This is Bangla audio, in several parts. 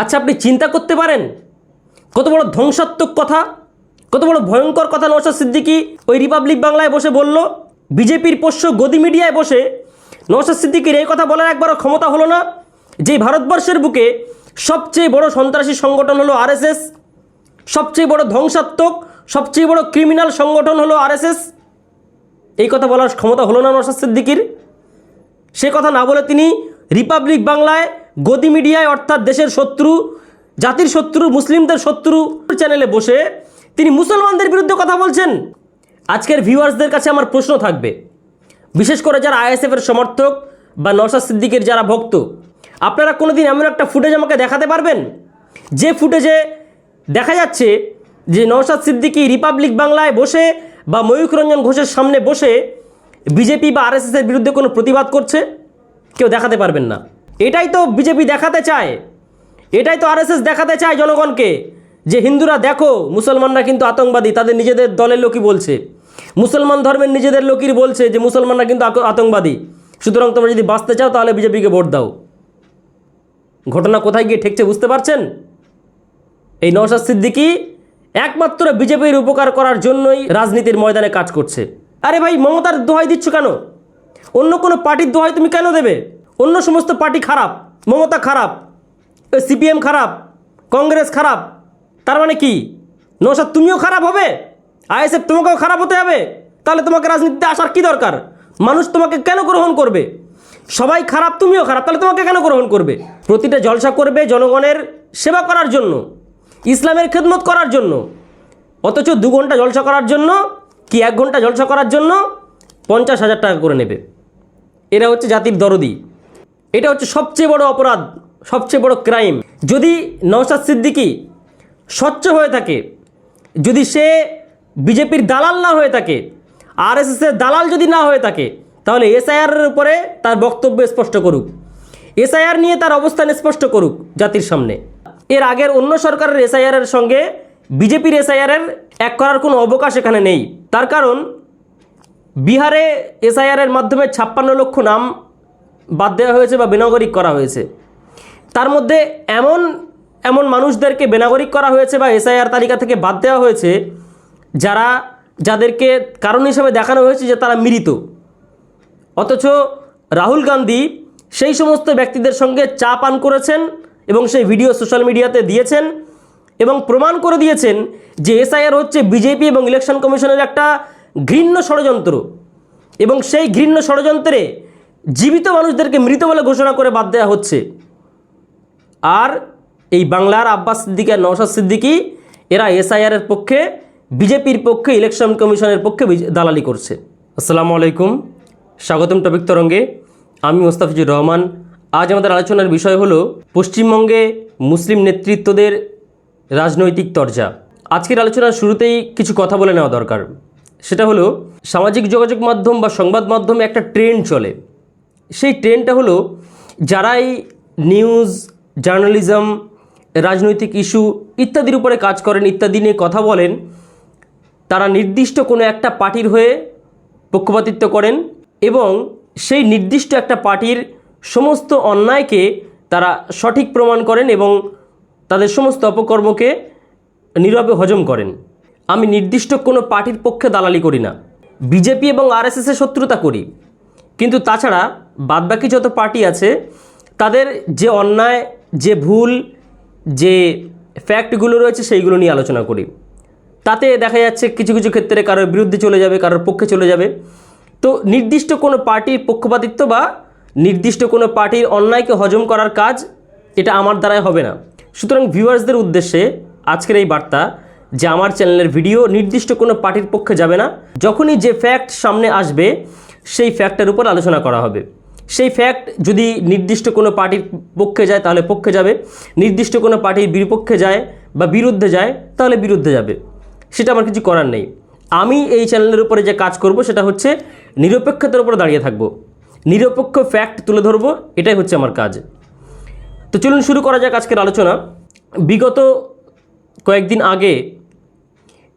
আচ্ছা আপনি চিন্তা করতে পারেন? কত বড় ধ্বংসাত্মক কথা? কত বড় ভয়ঙ্কর কথা নওশাদ সিদ্দিকি ওই রিপাবলিক বাংলায় বসে বলল? বিজেপির পোষ্য গদি মিডিয়ায় বসে নওশাদ সিদ্দিকির এই কথা বলার একবারও ক্ষমতা হলো না, যে ভারতবর্ষের বুকে সবচেয়ে বড় সন্ত্রাসী সংগঠন হলো আরএসএস, সবচেয়ে বড় ধ্বংসাত্মক, সবচেয়ে বড় ক্রিমিনাল সংগঠন হলো আরএসএস। এই কথা বলার ক্ষমতা হলো না নওশাদ সিদ্দিকির। সে কথা না বলে তিনি রিপাবলিক বাংলায় গদি মিডিয়ায় অর্থাৎ দেশের শত্রু, জাতির শত্রু, মুসলিমদের শত্রু চ্যানেলে বসে তিনি মুসলমানদের বিরুদ্ধে কথা বলছেন। আজকের ভিউয়ার্সদের কাছে আমার প্রশ্ন থাকবে। বিশেষ করে যারা আইএসএফের সমর্থক বা নওশাদ সিদ্দিকের যারা ভক্ত, আপনারা কোনোদিন এমন একটা ফুটেজ আমাকে দেখাতে পারবেন? যে ফুটেজে দেখা যাচ্ছে যে নওশাদ সিদ্দিকী রিপাবলিক বাংলায় বসে বা ময়ূখ রঞ্জন ঘোষের সামনে বসে বিজেপি বা আরএসএসের বিরুদ্ধে কোনো প্রতিবাদ করছে? কেউ দেখাতে পারবেন না। এটাই তো বিজেপি দেখাতে চায়। এটাই তো আরএসএস দেখাতে চায় জনগণকে যে হিন্দুরা দেখো, মুসলমানরা কিন্তু আতঙ্কবাদী, তাদের নিজেদের দলের লোকই বলছে। মুসলমান ধর্মের নিজেদের লোকই বলছে যে মুসলমানরা কিন্তু আতঙ্কবাদী। সুতরাং তোমরা যদি বাঁচতে চাও, তাহলে বিজেপিকে ভোট দাও। ঘটনা কোথায় গিয়ে ঠেকছে বুঝতে পারছেন? এই নওশাদ সিদ্দিকি একমাত্র বিজেপির উপকার করার জন্যই রাজনীতির ময়দানে কাজ করছে। আরে ভাই, মমতার দোহাই দিচ্ছ কেন? অন্য কোনো পার্টির দোহাই তুমি কেন দেবে? অন্য সমস্ত পার্টি খারাপ, মমতা খারাপ সিপিএম খারাপ, কংগ্রেস খারাপ, তার মানে কি? নৌসাদ তুমিও খারাপ হবে? আইএসএফ তোমাকেও খারাপ হতে হবে? তাহলে তোমাকে রাজনীতিতে আসার কি দরকার? মানুষ তোমাকে কেন গ্রহণ করবে? সবাই খারাপ, তুমিও খারাপ, তাহলে তোমাকে কেন গ্রহণ করবে? প্রতিটা জলসা করবে জনগণের সেবা করার জন্য, ইসলামের খেদমত করার জন্য, অথচ দু ঘণ্টা জলসা করার জন্য কি এক ঘণ্টা জলসা করার জন্য পঞ্চাশ হাজার টাকা করে নেবে? এরা হচ্ছে জাতির দরদি। এটা হচ্ছে সবচেয়ে বড় অপরাধ, সবচেয়ে বড় ক্রাইম। যদি নওশাদ সিদ্দিকী স্বচ্ছ হয়ে থাকে, যদি সে বিজেপির দালাল না হয়ে থাকে, আরএসএসের দালাল যদি না হয়ে থাকে, তাহলে এসআইআরের উপরে তার বক্তব্য স্পষ্ট করুক। এসআইআর নিয়ে তার অবস্থান স্পষ্ট করুক জাতির সামনে। এর আগের অন্য সরকারের এসআইআরের সঙ্গে বিজেপির এসআইআরের এক করার কোনো অবকাশ এখানে নেই। তার কারণ, বিহারে এসআইআরের মাধ্যমে ছাপ্পান্ন লক্ষ নাম বাদ দেওয়া হয়েছে বা বেনাগরিক করা হয়েছে। তার মধ্যে এমন এমন মানুষদেরকে বেনাগরিক করা হয়েছে বা এসআইআর তালিকা থেকে বাদ দেওয়া হয়েছে, যারা, যাদেরকে কারণ হিসাবে দেখানো হয়েছে যে তারা মৃত। অথচ রাহুল গান্ধী সেই সমস্ত ব্যক্তিদের সঙ্গে চা পান করেছেন এবং সেই ভিডিও সোশ্যাল মিডিয়াতে দিয়েছেন এবং প্রমাণ করে দিয়েছেন যে এসআইআর হচ্ছে বিজেপি এবং ইলেকশন কমিশনের একটা ঘৃণ্য ষড়যন্ত্র। এবং সেই ঘৃণ্য ষড়যন্ত্রে জীবিত মানুষদেরকে মৃত বলে ঘোষণা করে বাদ দেওয়া হচ্ছে। আর এই বাংলার আব্বাস সিদ্দিকি আর নওশাদ সিদ্দিকি এরা এসআইআরের পক্ষে, বিজেপির পক্ষে, ইলেকশন কমিশনের পক্ষে দালালি করছে। আসসালামু আলাইকুম। স্বাগতম টপিক তরঙ্গে। আমি মোস্তাফিজুর রহমান। আজ আমাদের আলোচনার বিষয় হলো, পশ্চিমবঙ্গে মুসলিম নেতৃত্বদের রাজনৈতিক তরজা। আজকের আলোচনার শুরুতেই কিছু কথা বলে নেওয়া দরকার। সেটা হলো, সামাজিক যোগাযোগ মাধ্যম বা সংবাদ মাধ্যমে একটা ট্রেন্ড চলে। সেই ট্রেন্ডটা হলো যারাই নিউজ জার্নালিজম রাজনৈতিক ইস্যু ইত্যাদির উপরে কাজ করেন, ইত্যাদি নিয়ে কথা বলেন, তারা নির্দিষ্ট কোনো একটা পার্টির হয়ে পক্ষপাতিত্ব করেন এবং সেই নির্দিষ্ট একটা পার্টির সমস্ত অন্যায়কে তারা সঠিক প্রমাণ করেন এবং তাদের সমস্ত অপকর্মকে নীরবে হজম করেন। আমি নির্দিষ্ট কোনো পার্টির পক্ষে দালালি করি না। বিজেপি এবং আরএসএসের শত্রুতা করি। কিন্তু তাছাড়া বাদবাকি যত পার্টি আছে, তাদের যে অন্যায়, যে ভুল, যে ফ্যাক্টগুলো রয়েছে সেইগুলো নিয়ে আলোচনা করি। তাতে দেখা যাচ্ছে কিছু কিছু ক্ষেত্রে কারোর বিরুদ্ধে চলে যাবে, কারোর পক্ষে চলে যাবে। তো নির্দিষ্ট কোনো পার্টির পক্ষপাতিত্ব বা নির্দিষ্ট কোনো পার্টির অন্যায়কে হজম করার কাজ এটা আমার দ্বারাই হবে না। সুতরাং ভিউয়ার্সদের উদ্দেশ্যে আজকের এই বার্তা যে আমার চ্যানেলের ভিডিও নির্দিষ্ট কোনো পার্টির পক্ষে যাবে না। যখনই যে ফ্যাক্ট সামনে আসবে সেই ফ্যাক্টের উপর আলোচনা করা হবে। সেই ফ্যাক্ট যদি নির্দিষ্ট কোনো পার্টির পক্ষে যায়, তাহলে পক্ষে যাবে। নির্দিষ্ট কোনো পার্টির বিপক্ষে যায় বা বিরুদ্ধে যায়, তাহলে বিরুদ্ধে যাবে। সেটা আমার কিছু করার নেই। আমি এই চ্যানেলের উপরে যে কাজ করব, সেটা হচ্ছে নিরপেক্ষতার উপর দাঁড়িয়ে থাকব। নিরপেক্ষ ফ্যাক্ট তুলে ধরবো, এটাই হচ্ছে আমার কাজ। তো চলুন শুরু করা যাক আজকের আলোচনা। বিগত কয়েকদিন আগে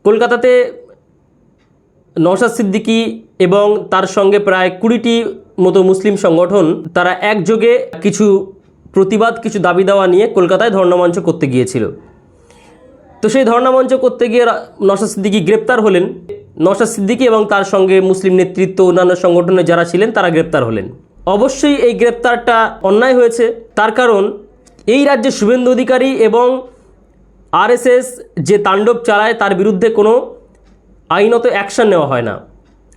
কলকাতাতে নওশাদ সিদ্দিকী এবং তার সঙ্গে প্রায় কুড়িটি মতো মুসলিম সংগঠন, তারা একযোগে কিছু প্রতিবাদ, কিছু দাবি দেওয়া নিয়ে কলকাতায় ধর্ণামঞ্চ করতে গিয়েছিল। তো সেই ধর্ণামঞ্চ করতে গিয়ে নওশাদ সিদ্দিকী গ্রেপ্তার হলেন। নওশাদ সিদ্দিকী এবং তার সঙ্গে মুসলিম নেতৃত্ব অন্যান্য সংগঠনে যারা ছিলেন, তারা গ্রেপ্তার হলেন। অবশ্যই এই গ্রেপ্তারটা অন্যায় হয়েছে। তার কারণ, এই রাজ্যে শুভেন্দু অধিকারী এবং আরএসএস যে তাণ্ডব চালায়, তার বিরুদ্ধে কোনো আইনত অ্যাকশন নেওয়া হয় না।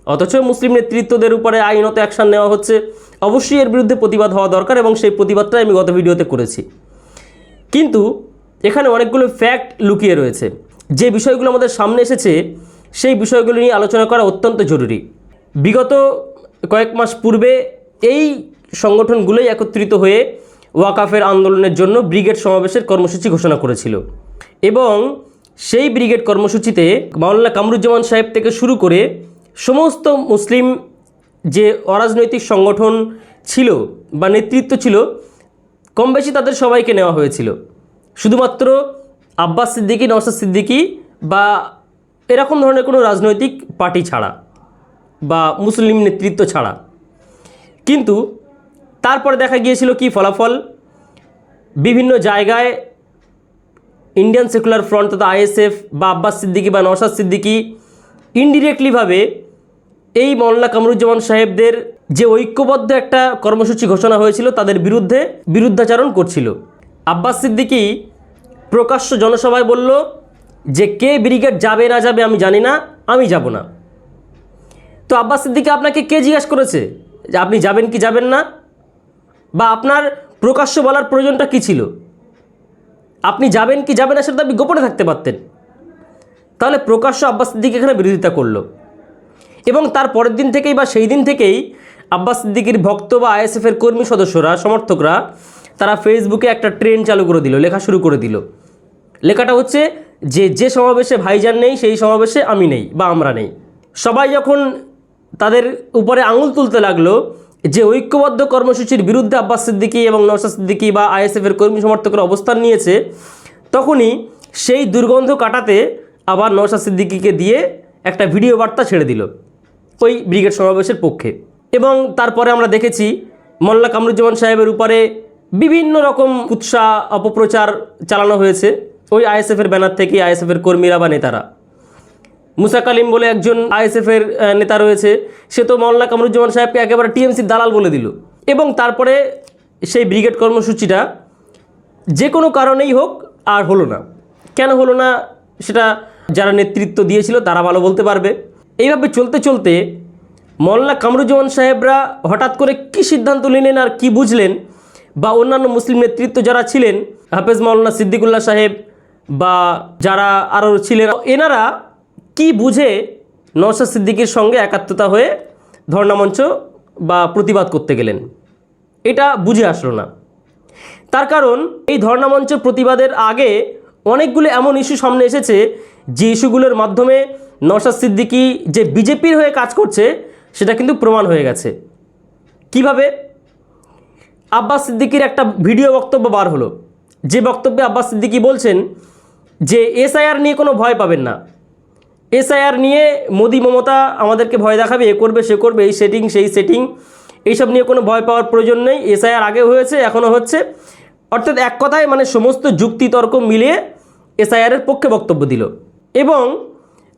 অথচ মুসলিম নেতৃত্বদের উপরে আইনত অ্যাকশন নেওয়া হচ্ছে। অবশ্যই এর বিরুদ্ধে প্রতিবাদ হওয়া দরকার এবং সেই প্রতিবাদটাই আমি গত ভিডিওতে করেছি। কিন্তু এখানে অনেকগুলো ফ্যাক্ট লুকিয়ে রয়েছে। যে বিষয়গুলো আমাদের সামনে এসেছে, সেই বিষয়গুলো নিয়ে আলোচনা করা অত্যন্ত জরুরি। বিগত কয়েক মাস পূর্বে এই সংগঠনগুলোই একত্রিত হয়ে ওয়াকাফের আন্দোলনের জন্য ব্রিগেড সমাবেশের কর্মসূচি ঘোষণা করেছিল। এবং সেই ব্রিগেড কর্মসূচিতে মাওলানা কামরুজ্জামান সাহেব থেকে শুরু করে সমস্ত মুসলিম যে অরাজনৈতিক সংগঠন ছিল বা নেতৃত্ব ছিল, কম বেশি তাদের সবাইকে নেওয়া হয়েছিল। শুধুমাত্র আব্বাস সিদ্দিকী, নওশাদ সিদ্দিকী বা এরকম ধরনের কোনো রাজনৈতিক পার্টি ছাড়া বা মুসলিম নেতৃত্ব ছাড়া। কিন্তু তারপরে দেখা গিয়েছিল কি ফলাফল? বিভিন্ন জায়গায় ইন্ডিয়ান সেকুলার ফ্রন্ট তথা আইএসএফ বা আব্বাস সিদ্দিকী বা নওশাদ সিদ্দিকি ইনডিরেক্টলিভাবে এই মল্লা কামরুজ্জামান সাহেবদের যে ঐক্যবদ্ধ একটা কর্মসূচি ঘোষণা হয়েছিল তাদের বিরুদ্ধে বিরুদ্ধাচারণ করছিল। আব্বাস সিদ্দিকী প্রকাশ্য জনসভায় বলল যে কে ব্রিগেড যাবে না যাবে আমি জানি না, আমি যাব না। তো আব্বাস সিদ্দিকী আপনাকে কে জিজ্ঞাসা করেছে? যে আপনি যাবেন কি যাবেন না? বা আপনার প্রকাশ্য বলার প্রয়োজনটা কী ছিল? আপনি যাবেন কি যাবেন না সেটা আপনি গোপনে থাকতে পারতেন। তাহলে প্রকাশ্য আব্বাস সিদ্দিক এখানে বিরোধিতা করল। এবং তার পরের দিন থেকেই বা সেই দিন থেকেই আব্বাস সিদ্দিকির ভক্ত বা আইএসএফের কর্মী সদস্যরা, সমর্থকরা, তারা ফেসবুকে একটা ট্রেন চালু করে দিল, লেখা শুরু করে দিল। লেখাটা হচ্ছে, যে যে সমাবেশে ভাইজান নেই, সেই সমাবেশে আমি নেই বা আমরা নেই। সবাই যখন তাদের উপরে আঙুল তুলতে লাগল যে ঐক্যবদ্ধ কর্মসূচির বিরুদ্ধে আব্বাস সিদ্দিকী এবং নওশাদ সিদ্দিকী বা আইএসএফের কর্মী সমর্থকরা অবস্থান নিয়েছে, তখনই সেই দুর্গন্ধ কাটাতে আবার নওশাদ সিদ্দিকীকে দিয়ে একটা ভিডিও বার্তা ছেড়ে দিল ওই ব্রিগেড সমাবেশের পক্ষে। এবং তারপরে আমরা দেখেছি মোল্লা কামরুজ্জামান সাহেবের উপরে বিভিন্ন রকম উৎসাহ অপপ্রচার চালানো হয়েছে ওই আইএসএফের ব্যানার থেকে, আইএসএফের কর্মীরা বা নেতারা। মুসা কালিম বলে একজন আইএসএফের নেতা রয়েছে। সে তো মোল্লা কামরুজ্জামান সাহেবকে একেবারে টিএমসির দালাল বলে দিল। এবং তারপরে সেই ব্রিগেড কর্মসূচিটা যে কোনো কারণেই হোক আর হলো না। কেন হলো না সেটা যারা নেতৃত্ব দিয়েছিল তারা ভালো বলতে পারবে। এইভাবে চলতে চলতে মোল্লা কামরুজ্জামান সাহেবরা হঠাৎ করে কি সিদ্ধান্ত নিলেন আর কি বুঝলেন বা অন্যান্য মুসলিম নেতৃত্ব যারা ছিলেন, হাফেজ মাওলানা সিদ্দিকুল্লাহ সাহেব বা যারা আরও ছিলেন, এনারা কি বুঝে নওশাদ সিদ্দিকীর সঙ্গে একাত্মতা হয়ে ধর্ণামঞ্চ বা প্রতিবাদ করতে গেলেন? এটা বুঝে আসলো না। তার কারণ, এই ধর্ণামঞ্চ প্রতিবাদের আগে অনেকগুলো এমন ইস্যু সামনে এসেছে যে ইস্যুগুলোর মাধ্যমে নওশাদ সিদ্দিকী যে বিজেপির হয়ে কাজ করছে, সেটা কিন্তু প্রমাণ হয়ে গেছে। কীভাবে? আব্বাস সিদ্দিকির একটা ভিডিও বক্তব্য বার হলো। যে বক্তব্যে আব্বাস সিদ্দিকী বলছেন যে, এসআইআর নিয়ে কোনো ভয় পাবেন না। এসআইআর নিয়ে মোদি মমতা আমাদেরকে ভয় দেখাবে, এ করবে, সে করবে, এই সেটিং সেই সেটিং এইসব নিয়ে কোনো ভয় পাওয়ার প্রয়োজন নেই। এসআইআর আগে হয়েছে, এখনও হচ্ছে। অর্থাৎ এক কথায় মানে সমস্ত যুক্তি তর্ক মিলিয়ে এসআইআরের পক্ষে বক্তব্য দিল। এবং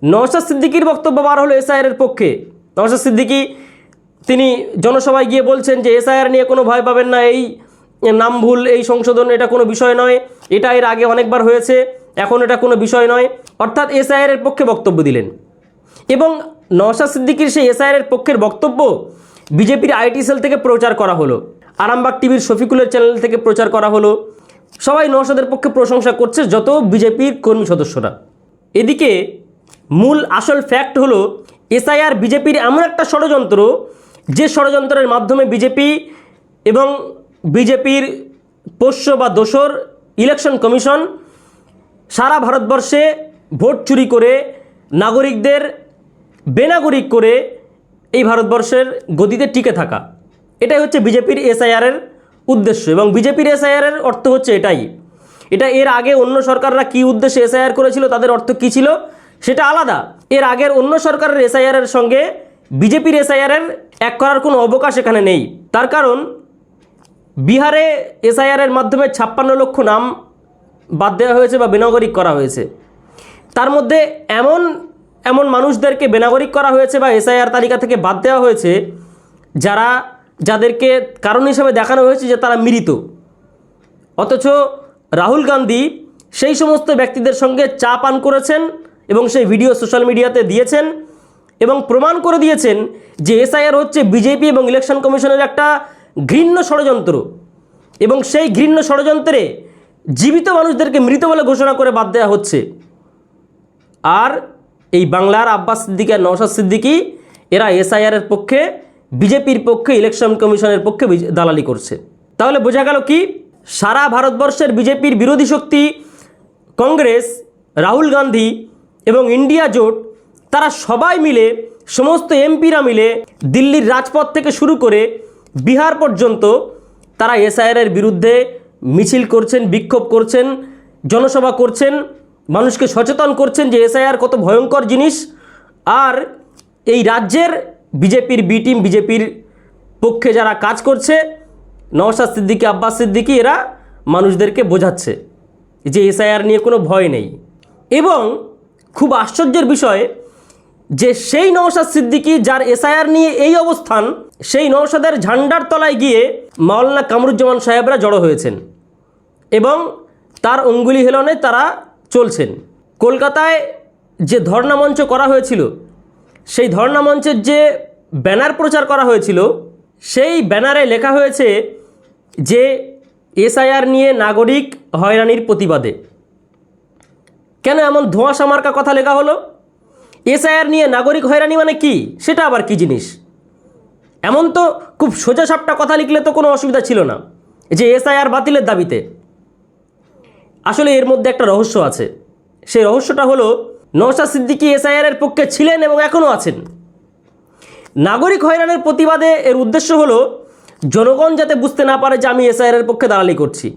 নওশাদ সিদ্দিকির বক্তব্য বার হলো এসআইআরের পক্ষে। নওশাদ সিদ্দিকি, তিনি জনসভায় গিয়ে বলছেন যে এসআইআর নিয়ে কোনো ভয় পাবেন না, এই নাম ভুল, এই সংশোধন, এটা কোনো বিষয় নয়। এটা এর আগে অনেকবার হয়েছে। এখন এটা কোনো বিষয় নয়। অর্থাৎ এসআইআর এর পক্ষে বক্তব্য দিলেন। এবং নওশাদ সিদ্দিকির সেই এসআইআর এর পক্ষের বক্তব্য বিজেপির আইটি সেল থেকে প্রচার করা হলো। আরামবাগ টিভির শফিকুলের চ্যানেল থেকে প্রচার করা হলো। সবাই নওশাদের পক্ষে প্রশংসা করছে যত বিজেপির কর্মী সদস্যরা। এদিকে মূল আসল ফ্যাক্ট হলো, এসআইআর বিজেপির এমন একটা ষড়যন্ত্র, যে ষড়যন্ত্রের মাধ্যমে বিজেপি এবং বিজেপির পোষ্য বা দোসর ইলেকশন কমিশন সারা ভারতবর্ষে ভোট চুরি করে নাগরিকদের বেনাগরিক করে এই ভারতবর্ষের গদিতে টিকে থাকা। এটাই হচ্ছে বিজেপির এসআইআরের উদ্দেশ্য এবং বিজেপির এসআইআরের অর্থ হচ্ছে এটাই। এটা এর আগে অন্য সরকাররা কী উদ্দেশ্যে এসআইআর করেছিল, তাদের অর্থ কী ছিল, সেটা আলাদা। এর আগের অন্য সরকারের এসআইআরের সঙ্গে বিজেপির এসআইআরের এক করার কোনো অবকাশ এখানে নেই। তার কারণ, বিহারে এসআইআরের মাধ্যমে ছাপ্পান্ন লক্ষ নাম বাদ দেওয়া হয়েছে বা বেনাগরিক করা হয়েছে। তার মধ্যে এমন এমন মানুষদেরকে বেনাগরিক করা হয়েছে বা এসআইআর তালিকা থেকে বাদ দেওয়া হয়েছে, যারা, যাদেরকে কারণ হিসাবে দেখানো হয়েছে যে তারা মৃত। অথচ রাহুল গান্ধী সেই সমস্ত ব্যক্তিদের সঙ্গে চা পান করেছেন এবং সেই ভিডিও সোশ্যাল মিডিয়াতে দিয়েছেন এবং প্রমাণ করে দিয়েছেন যে এসআইআর হচ্ছে বিজেপি এবং ইলেকশন কমিশনের একটা ঘৃণ্য ষড়যন্ত্র। এবং সেই ঘৃণ্য ষড়যন্ত্রে জীবিত মানুষদেরকে মৃত বলে ঘোষণা করে বাদ দেওয়া হচ্ছে। আর এই বাংলার আব্বাস সিদ্দিকি আর নওশাদ সিদ্দিকি, এরা এসআইআরের পক্ষে, বিজেপির পক্ষে, ইলেকশন কমিশনের পক্ষে দালালি করছে। তাহলে বোঝা গেল কি? সারা ভারতবর্ষের বিজেপির বিরোধী শক্তি কংগ্রেস, রাহুল গান্ধী এবং ইন্ডিয়া জোট, তারা সবাই মিলে, সমস্ত এমপিরা মিলে দিল্লির রাজপথ থেকে শুরু করে বিহার পর্যন্ত তারা এসআইআরের বিরুদ্ধে মিছিল করছেন, বিক্ষোভ করছেন, জনসভা করছেন, মানুষকে সচেতন করছেন যে এসআইআর কত ভয়ঙ্কর জিনিস। আর এই রাজ্যের বিজেপির বি টিম, বিজেপির পক্ষে যারা কাজ করছে, নওশাদ সিদ্দিকী, আব্বাস সিদ্দিকী, এরা মানুষদেরকে বোঝাচ্ছে যে এসআইআর নিয়ে কোনো ভয় নেই। এবং খুব আশ্চর্যের বিষয় যে সেই নওশাদ সিদ্দিকি যার এসআইআর নিয়ে এই অবস্থান, সেই নওশাদের ঝান্ডার তলায় গিয়ে মাওলানা কামরুজ্জামান সাহেবরা জড়ো হয়েছেন। তার অঙ্গুলি হেলনে তারা চলছেন। কলকাতায় যে ধর্ণা মঞ্চ করা হয়েছিল, সেই ধর্ণা মঞ্চের যে ব্যানার প্রচার করা হয়েছিল, সেই ব্যানারে লেখা হয়েছে যে এসআইআর নিয়ে নাগরিক হয়রানির প্রতিবাদে। কেন এমন ধোঁয়াশা মার্কা কথা লেখা হলো? এসআইআর নিয়ে নাগরিক হয়রানি মানে কি? সেটা আবার কি জিনিস? এমন তো খুব সোজাসাপটা কথা লিখলে তো কোনো অসুবিধা ছিল না, যে এসআইআর বাতিলের দাবিতে। আসলে এর মধ্যে একটা রহস্য আছে। সেই রহস্যটা হলো, নওশাদ সিদ্দিকী এসআইআর এর পক্ষে ছিলেন এবং এখনও আছেন। নাগরিক হয়রানের প্রতিবাদে এর উদ্দেশ্য হলো, জনগণ যাতে বুঝতে না পারে যে আমি এসআইআর এর পক্ষে দালালি করছি।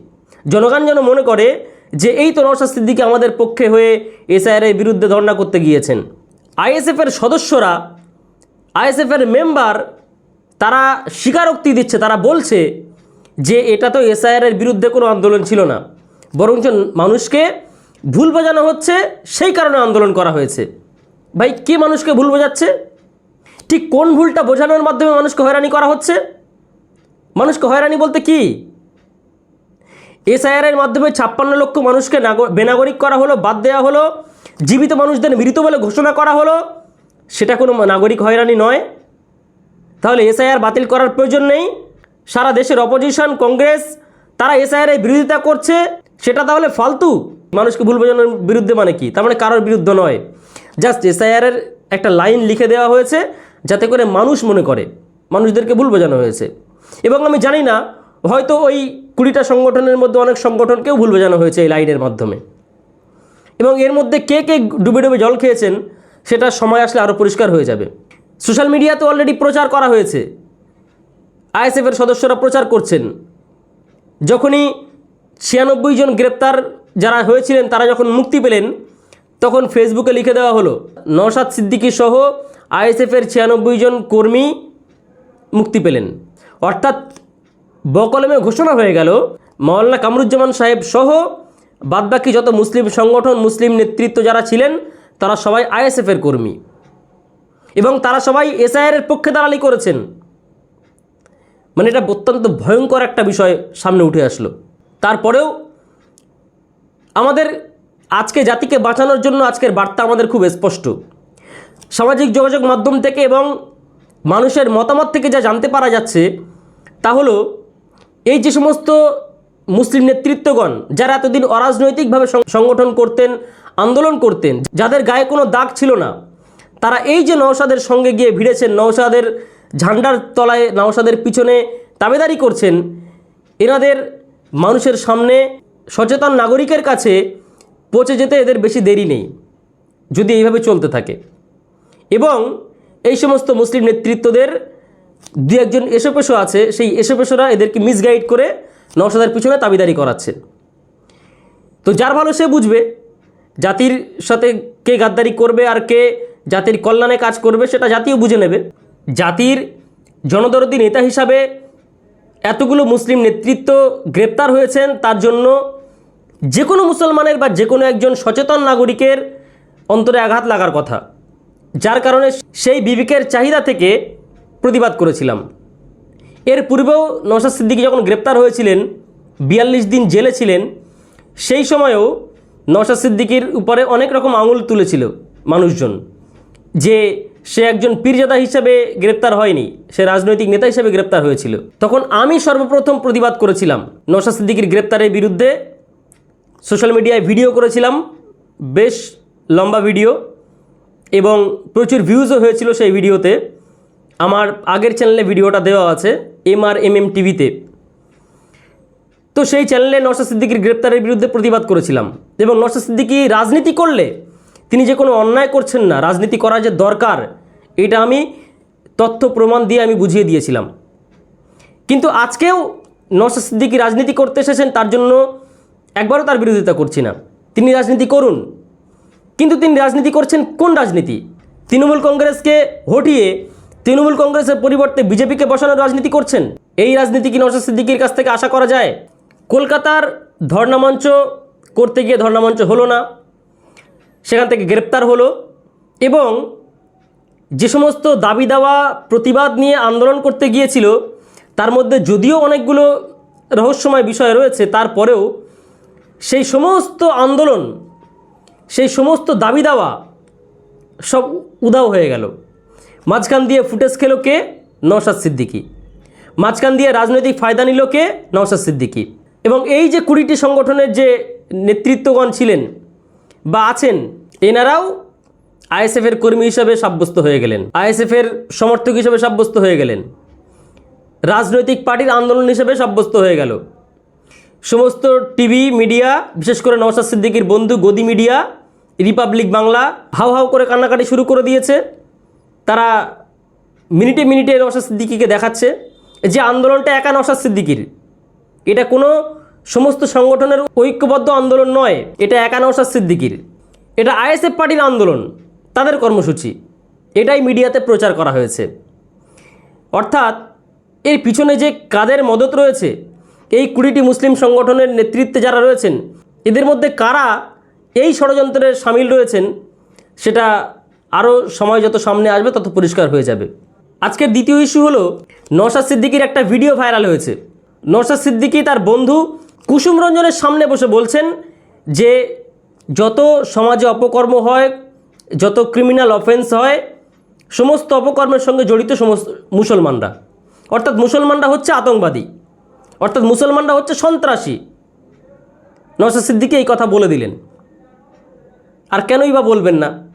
জনগণ যেন মনে করে যে এই তো নওশাদ সিদ্দিকী আমাদের পক্ষে হয়ে এসআইআর এর বিরুদ্ধে ধর্ণা করতে গিয়েছেন। আইএসএফের সদস্যরা, আইএসএফের মেম্বার, তারা স্বীকারোক্তি দিচ্ছে, তারা বলছে যে এটা তো এসআইআর এর বিরুদ্ধে কোনো আন্দোলন ছিল না। বরঞ্চ মানুষকে ভুল বোঝানো হচ্ছে, সেই কারণে আন্দোলন করা হয়েছে। ভাই, কে মানুষকে ভুল বোঝাচ্ছে? ঠিক কোন ভুলটা বোঝানোর মাধ্যমে মানুষকে হয়রানি করা হচ্ছে? মানুষকে হয়রানি বলতে কি? এসআইআর এর মাধ্যমে ছাপ্পান্ন লক্ষ মানুষকে নাগ- বেনাগরিক করা হলো, বাদ দেওয়া হলো, জীবিত মানুষদের মৃত বলে ঘোষণা করা হলো, সেটা কোনো নাগরিক হয়রানি নয়। তাহলে এসআইআর বাতিল করার প্রয়োজন নেই। সারা দেশের অপোজিশন, কংগ্রেস তারা এসআইআর বিরোধিতা করছে, সেটা তাহলে ফালতু? মানুষকে ভুল বোঝানোর বিরুদ্ধে মানে কি? তার মানে কারোর বিরুদ্ধে নয়। জাস্ট এসআইআর এর একটা লাইন লিখে দেওয়া হয়েছে, যাতে করে মানুষ মনে করে। মানুষদেরকে ভুল বোঝানো হয়েছে। এবং আমি জানি না, হয়তো ওই কুড়িটা সংগঠনের মধ্যে অনেক সংগঠনকেও ভুল বোঝানো হয়েছে এই লাইনের মাধ্যমে। এবং এর মধ্যে কে কে ডুবে ডুবে জল খেয়েছেন, সেটা সময় আসলে আরও পরিষ্কার হয়ে যাবে। সোশ্যাল মিডিয়াতে অলরেডি প্রচার করা হয়েছে। আইএসএফের সদস্যরা প্রচার করছেন। যখনই ছিয়ানব্বই জন গ্রেপ্তার যারা হয়েছিলেন, তারা যখন মুক্তি পেলেন, তখন ফেসবুকে লিখে দেওয়া হলো, নওশাদ সিদ্দিকী সহ আইএসএফের ছিয়ানব্বই জন কর্মী মুক্তি পেলেন। অর্থাৎ বকলমে ঘোষণা হয়ে গেল, মাওলানা কামরুজ্জামান সাহেব সহ বাদবাকি যত মুসলিম সংগঠন, মুসলিম নেতৃত্ব যারা ছিলেন, তারা সবাই আইএসএফের কর্মী। এবং তারা সবাই এসআইআর এর পক্ষে দালালি করেছেন। মানে এটা অত্যন্ত ভয়ঙ্কর একটা বিষয় সামনে উঠে আসলো। তারপরেও আমাদের আজকে জাতিকে বাঁচানোর জন্য আজকের বার্তা আমাদের খুব স্পষ্ট। সামাজিক যোগাযোগ মাধ্যম থেকে এবং মানুষের মতামত থেকে যা জানতে পারা যাচ্ছে, তা হলো এই যে সমস্ত মুসলিম নেতৃত্বগণ যারা এতদিন অরাজনৈতিকভাবে সংগঠন করতেন, আন্দোলন করতেন, যাদের গায়ে কোনো দাগ ছিল না, তারা এই যে নওশাদের সঙ্গে গিয়ে ভিড়েছেন, নওশাদের ঝান্ডার তলায় নওশাদের পিছনে তাবেদারি করছেন। এনাদের মানুষের সামনে সচেতন নাগরিকের কাছে পৌঁছে যেতে এদের বেশি দেরি নেই, যদি এইভাবে চলতে থাকে। এবং এই সমস্ত মুসলিম নেতৃত্বদের দু একজন এসোপেশো আছে, সেই এসোপেশোরা এদেরকে মিসগাইড করে নওশাদের পিছনে তাবিদারি করাচ্ছে। তো যার ভালো সে বুঝবে জাতির সাথে কে গাদ্দারি করবে আর কে জাতির কল্যাণে কাজ করবে, সেটা জাতিও বুঝে নেবে। জাতির জনদরদি নেতা হিসাবে এতগুলো মুসলিম নেতৃত্ব গ্রেপ্তার হয়েছেন, তার জন্য যে কোনো মুসলমানের বা যে কোনো একজন সচেতন নাগরিকের অন্তরে আঘাত লাগার কথা, যার কারণে সেই বিবেকের চাহিদা থেকে প্রতিবাদ করেছিলাম। এর পূর্বেও নওশাদ সিদ্দিকী যখন গ্রেপ্তার হয়েছিলেন, বিয়াল্লিশ দিন জেলে ছিলেন, সেই সময়েও নওশাদ সিদ্দিকীর উপরে অনেক রকম আঙুল তুলেছিল মানুষজন, যে সে একজন পীরজাদা হিসাবে গ্রেপ্তার হয়নি, সে রাজনৈতিক নেতা হিসেবে গ্রেপ্তার হয়েছিল। তখন আমি সর্বপ্রথম প্রতিবাদ করেছিলাম, নওশাদ সিদ্দিকীর গ্রেপ্তারের বিরুদ্ধে। সোশ্যাল মিডিয়ায় ভিডিও করেছিলাম, বেশ লম্বা ভিডিও, এবং প্রচুর ভিউজও হয়েছিল সেই ভিডিওতে। আমার আগের চ্যানেলে ভিডিওটা দেওয়া আছে এম আর এম এম টিভিতে। তো সেই চ্যানেলে নওশাদ সিদ্দিকির গ্রেপ্তারের বিরুদ্ধে প্রতিবাদ করেছিলাম, এবং নওশাদ সিদ্দিকি রাজনীতি করলে তিনি যে কোনো অন্যায় করছেন না, রাজনীতি করা যে দরকার এটা আমি তথ্য প্রমাণ দিয়ে আমি বুঝিয়ে দিয়েছিলাম। কিন্তু আজকেও নওশাদ সিদ্দিকি রাজনীতি করতে এসেছেন, তার জন্য একবারও তার বিরোধিতা করছি না। তিনি রাজনীতি করুন। কিন্তু তিনি রাজনীতি করছেন কোন রাজনীতি? তৃণমূল কংগ্রেসকে হটিয়ে তৃণমূল কংগ্রেসের পরিবর্তে বিজেপিকে বসানোর রাজনীতি করছেন? এই রাজনীতি কি নওশাদ সিদ্দিকির কাছ থেকে আশা করা যায়? কলকাতার ধর্ণামঞ্চ করতে গিয়ে ধর্ণামঞ্চ হলো না। সেখান থেকে গ্রেপ্তার হলো এবং যে সমস্ত দাবি দাওয়া, প্রতিবাদ নিয়ে আন্দোলন করতে গিয়েছিল, তার মধ্যে যদিও অনেকগুলো রহস্যময় বিষয় রয়েছে, তারপরেও সেই সমস্ত আন্দোলন, সেই সমস্ত দাবি দাওয়া সব উদাও হয়ে গেল। মাঝখান দিয়ে ফুটেজ খেলো কে? নওশাদ সিদ্দিকি। মাঝখান দিয়ে রাজনৈতিক ফায়দা নিল কে? নওশাদ সিদ্দিকি। এবং এই যে কুড়িটি সংগঠনের যে নেতৃত্বগণ ছিলেন বা আছেন, এনারাও আইএসএফের কর্মী হিসাবে সাব্যস্ত হয়ে গেলেন। আইএসএফের সমর্থক হিসেবে সাব্যস্ত হয়ে গেলেন। রাজনৈতিক পার্টির আন্দোলন হিসেবে সাব্যস্ত হয়ে গেল। সমস্ত টিভি, মিডিয়া, বিশেষ করে নওশাদ সিদ্দিকীর বন্ধু গদি মিডিয়া, রিপাবলিক বাংলা হাও হাউ করে কান্নাকাটি শুরু করে দিয়েছে। তারা মিনিটে মিনিটে নওশাদ সিদ্দিকিকে দেখাচ্ছে যে আন্দোলনটা একা নওশাদ সিদ্দিকির। এটা কোনো সমস্ত সংগঠনের ঐক্যবদ্ধ আন্দোলন নয়, এটা একা নওশাদ সিদ্দিকির। এটা আইএসএফ পার্টির আন্দোলন। তাদের কর্মসূচি। এটাই মিডিয়াতে প্রচার করা হয়েছে। অর্থাৎ, এর পিছনে যে কাদের মদত রয়েছে, এই কুড়িটি মুসলিম সংগঠনের নেতৃত্বে যারা রয়েছেন, এদের মধ্যে কারা এই ষড়যন্ত্রের সামিল রয়েছেন, সেটা আরও সময় যত সামনে আসবে তত পরিষ্কার হয়ে যাবে। আজকের দ্বিতীয় ইস্যু হলো, নওশাদ সিদ্দিকির একটা ভিডিও ভাইরাল হয়েছে। নওশাদ সিদ্দিকি তার বন্ধু কুসুম রঞ্জনের সামনে বসে বলছেন যে, যত সমাজে অপকর্ম হয় যত ক্রিমিনাল অফেন্স হয়, সমস্ত অপকর্মের সঙ্গে জড়িত সমস্ত মুসলমানরা। অর্থাৎ মুসলমানরা হচ্ছে আতঙ্কবাদী। অর্থাৎ মুসলমানরা হচ্ছে সন্ত্রাসী। নওশাদ সিদ্দিকি এই কথা বলে দিলেন। আর কেনই বা বলবেন না?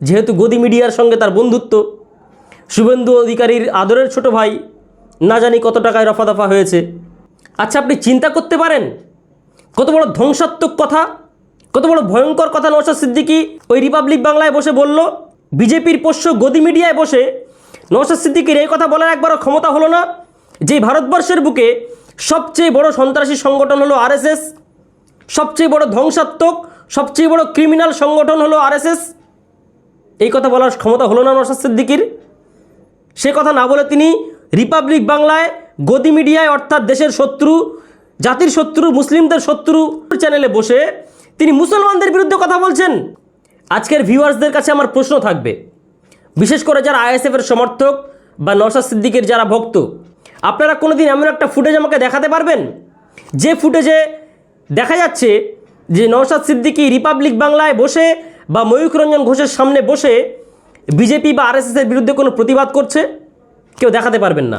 যেহেতু গদি মিডিয়ার সঙ্গে তার বন্ধুত্ব, শুভেন্দু অধিকারীর আদরের ছোট ভাই, না জানি কত টাকায় রফা দফা হয়েছে। আচ্ছা আপনি চিন্তা করতে পারেন? কত বড় ধ্বংসাত্মক কথা? কত বড় ভয়ঙ্কর কথা নওশাদ সিদ্দিকি ওই রিপাবলিক বাংলায় বসে বলল, বিজেপির পোষ্য গদি মিডিয়ায় বসে নওশাদ সিদ্দিকির এই কথা বলার একবারও ক্ষমতা হলো না, যে ভারতবর্ষের বুকে সবচেয়ে বড় সন্ত্রাসী সংগঠন হলো আরএসএস, সবচেয়ে বড় ধ্বংসাত্মক, সবচেয়ে বড় ক্রিমিনাল সংগঠন হলো আরএসএস। এই কথা বলার ক্ষমতা হলো না নওশাদ সিদ্দিকির। সে কথা না বলে তিনি রিপাবলিক বাংলায় গদি মিডিয়ায় অর্থাৎ দেশের শত্রু, জাতির শত্রু, মুসলিমদের শত্রু চ্যানেলে বসে তিনি মুসলমানদের বিরুদ্ধে কথা বলছেন। আজকের ভিউয়ার্সদের কাছে আমার প্রশ্ন থাকবে। বিশেষ করে যারা আইএসএফের সমর্থক বা নওশাদ সিদ্দিকের যারা ভক্ত, আপনারা কোনোদিন এমন একটা ফুটেজ আমাকে দেখাতে পারবেন? যে ফুটেজে দেখা যাচ্ছে যে নওশাদ সিদ্দিকি রিপাবলিক বাংলায় বসে বা ময়ূখ রঞ্জন ঘোষের সামনে বসে বিজেপি বা আরএসএসের বিরুদ্ধে কোনো প্রতিবাদ করছে? কেউ দেখাতে পারবেন না।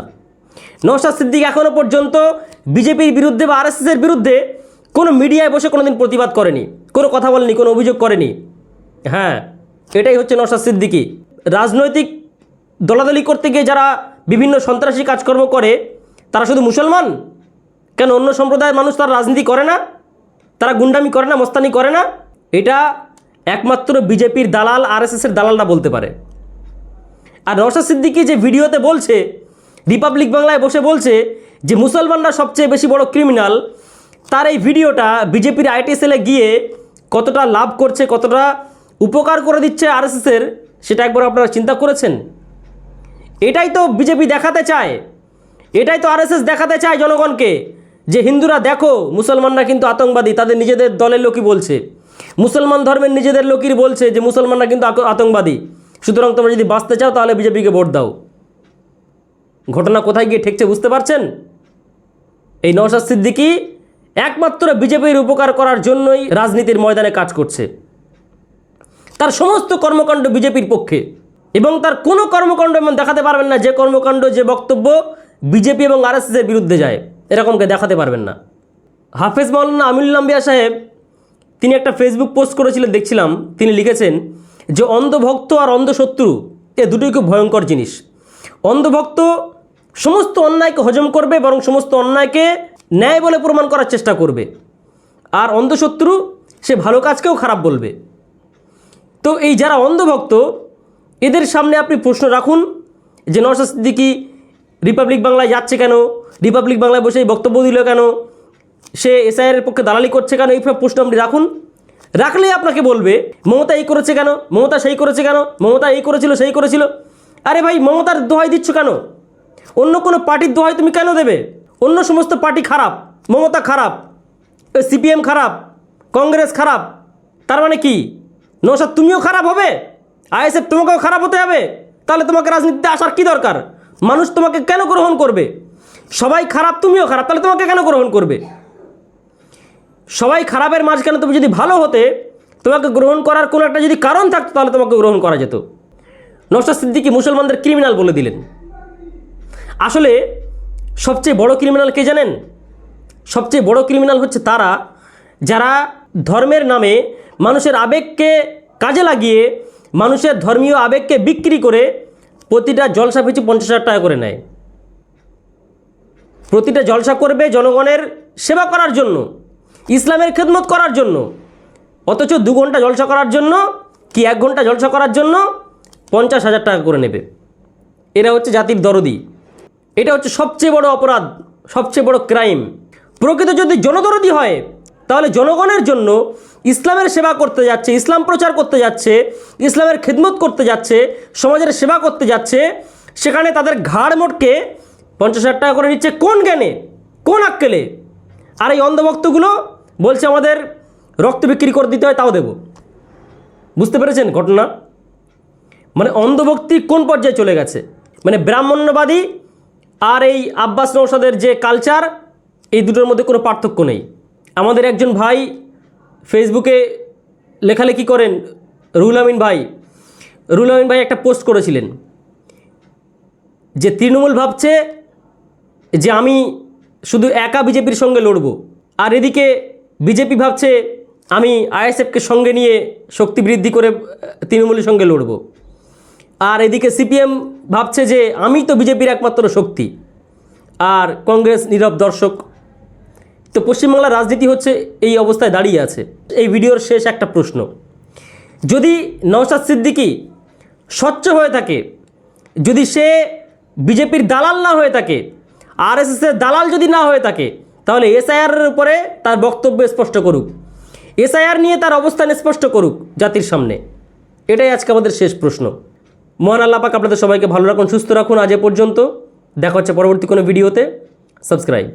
নওশাদ সিদ্দিক এখনও পর্যন্ত বিজেপির বিরুদ্ধে বা আরএসএসের বিরুদ্ধে কোনো মিডিয়ায় বসে কোনোদিন প্রতিবাদ করেনি, কোনো কথা বলেনি, কোনো অভিযোগ করেনি। হ্যাঁ এটাই হচ্ছে নওশাদ সিদ্দিকি। রাজনৈতিক দলাদলি করতে গিয়ে যারা বিভিন্ন সন্ত্রাসী কাজকর্ম করে, তারা শুধু মুসলমান? কেন অন্য সম্প্রদায়ের মানুষ তারা রাজনীতি করে না? তারা গুন্ডামি করে না, মস্তানি করে না? এটা একমাত্র বিজেপির দালাল, আরএসএসের দালালরা বলতে পারে। আর নওশাদ সিদ্দিকি যে ভিডিওতে বলছে, রিপাবলিক বাংলায় বসে বলছে যে, মুসলমানরা সবচেয়ে বেশি বড় ক্রিমিনাল তার এই ভিডিওটা বিজেপির আইটি সেলে গিয়ে কতটা লাভ করছে, কতটা উপকার করে দিচ্ছে আরএসএসের সেটা একবার আপনারা চিন্তা করেছেন? এটাই তো বিজেপি দেখাতে চায়। এটাই তো আরএসএস দেখাতে চায় জনগণকে যে, হিন্দুরা দেখো, মুসলমানরা কিন্তু আতঙ্কবাদী, তাদের নিজেদের দলের লোকই বলছে। মুসলমান ধর্মের নিজেদের লোকই বলছে যে, মুসলমানরা কিন্তু আতঙ্কবাদী। সুতরাং তোমরা যদি বাঁচতে চাও, তাহলে বিজেপিকে ভোট দাও। ঘটনা কোথায় গিয়ে ঠেকছে বুঝতে পারছেন? এই নওশাদ সিদ্দিকি একমাত্র বিজেপির উপকার করার জন্যই রাজনীতির ময়দানে কাজ করছে। তার সমস্ত কর্মকাণ্ড বিজেপির পক্ষে এবং তার কোনো কর্মকাণ্ড এমন দেখাতে পারবেন না যে কর্মকাণ্ড, যে বক্তব্য বিজেপি এবং আরএসএসের বিরুদ্ধে যায়। এরকমকে দেখাতে পারবেন না। হাফেজ মাওলানা আমিনুল আম্বিয়া সাহেব, তিনি একটা ফেসবুক পোস্ট করেছিলেন, দেখছিলাম। তিনি লিখেছেন যে, অন্ধভক্ত আর অন্ধশত্রু এ দুটোই খুব ভয়ঙ্কর জিনিস। অন্ধভক্ত সমস্ত অন্যায়কে হজম করবে, বরং সমস্ত অন্যায়কে ন্যায় বলে প্রমাণ করার চেষ্টা করবে। আর অন্ধশত্রু সে ভালো কাজকেও খারাপ বলবে। তো এই যারা অন্ধভক্ত, এদের সামনে আপনি প্রশ্ন রাখুন যে, নওশাদ সিদ্দিকি রিপাবলিক বাংলায় যাচ্ছে কেন? রিপাবলিক বাংলায় বসে বক্তব্য দিল কেন? সে এসআইআর পক্ষে দালালি করছে কেন? এই সব প্রশ্ন আপনি রাখুন। রাখলে আপনাকে বলবে, মমতা এই করেছে কেন? মমতা সেই করেছে কেন? মমতা এই করেছিল, সেই করেছিল। আরে ভাই, মমতার দোহাই দিচ্ছ কেন? অন্য কোনো পার্টির দোহাই তুমি কেন দেবে? অন্য সমস্ত পার্টি খারাপ, মমতা খারাপ সিপিএম খারাপ, কংগ্রেস খারাপ, তার মানে কি? নৌসাদ, তুমিও খারাপ হবে? আইএসএফ তোমাকেও খারাপ হতে হবে? তাহলে তোমাকে রাজনীতিতে আসার কি দরকার? মানুষ তোমাকে কেন গ্রহণ করবে? সবাই খারাপ, তুমিও খারাপ, তাহলে তোমাকে কেন গ্রহণ করবে? সবাই খারাপের মাঝখানে তুমি যদি ভালো হতে, তোমাকে গ্রহণ করার কোনো একটা যদি কারণ থাকতো, তাহলে তোমাকে গ্রহণ করা যেত। নৌসাদ সিদ্দিকি মুসলমানদের ক্রিমিনাল বলে দিলেন। আসলে সবচেয়ে বড় ক্রিমিনাল কে জানেন? সবচেয়ে বড় ক্রিমিনাল হচ্ছে তারা যারা ধর্মের নামে মানুষের আবেগকে কাজে লাগিয়ে মানুষের ধর্মীয় আবেগকে বিক্রি করে প্রতিটা জলসা পিছু পঞ্চাশ হাজার টাকা করে নেয়। প্রতিটা জলসা করবে জনগণের সেবা করার জন্য, ইসলামের খেদমত করার জন্য। অথচ দু ঘণ্টা জলসা করার জন্য কি এক ঘণ্টা জলসা করার জন্য পঞ্চাশ হাজার টাকা করে নেবে? এরা হচ্ছে জাতির দরদি। এটা হচ্ছে সবচেয়ে বড় অপরাধ, সবচেয়ে বড় ক্রাইম। প্রকৃত যদি জনদরদি হয়, তাহলে জনগণের জন্য ইসলামের সেবা করতে যাচ্ছে, ইসলাম প্রচার করতে যাচ্ছে, ইসলামের খেদমত করতে যাচ্ছে, সমাজের সেবা করতে যাচ্ছে, সেখানে তাদের ঘাড় মোটকে পঞ্চাশ হাজার টাকা করে নিচ্ছে কোন জ্ঞানে? কোন আক্কেলে? আর এই অন্ধভক্তগুলো বলছে আমাদের রক্ত বিক্রি করে দিতে হয়, তাও দেব। বুঝতে পেরেছেন ঘটনা? মানে অন্ধভক্তি কোন পর্যায়ে চলে গেছে? মানে ব্রাহ্মণ্যবাদী আর এই আব্বাস নৌসাদের যে কালচার এই দুটোর মধ্যে কোনো পার্থক্য নেই। আমাদের একজন ভাই ফেসবুকে লেখালেখি করেন রুল আমিন ভাই। রুল আমিন ভাই একটা পোস্ট করেছিলেন যে তৃণমূল ভাবছে যে আমি শুধু একা বিজেপির সঙ্গে লড়ব, আর এদিকে বিজেপি ভাবছে আমি আইএসএফকে সঙ্গে নিয়ে শক্তি বৃদ্ধি করে তৃণমূলের সঙ্গে লড়ব। আর এদিকে সিপিএম ভাবছে যে আমি তো বিজেপির একমাত্র শক্তি, আর কংগ্রেস নীরব দর্শক। তো পশ্চিমবাংলার রাজনীতি হচ্ছে এই অবস্থায় দাঁড়িয়ে আছে। এই ভিডিওর শেষ একটা প্রশ্ন, যদি নওশাদ সিদ্দিকি স্বচ্ছ হয়ে থাকে, যদি সে বিজেপির দালাল না হয়ে থাকে, আরএসএসের দালাল যদি না হয়ে থাকে, তাহলে এসআইআরের উপরে তার বক্তব্য স্পষ্ট করুক। এসআইআর নিয়ে তার অবস্থান স্পষ্ট করুক জাতির সামনে। এটাই আজকে আমাদের শেষ প্রশ্ন। মহান আল্লাহ পাক আপনাদের সবাইকে ভালো রাখুন, সুস্থ রাখুন। আজ এ পর্যন্ত। দেখা হচ্ছে পরবর্তী কোনো ভিডিওতে। সাবস্ক্রাইব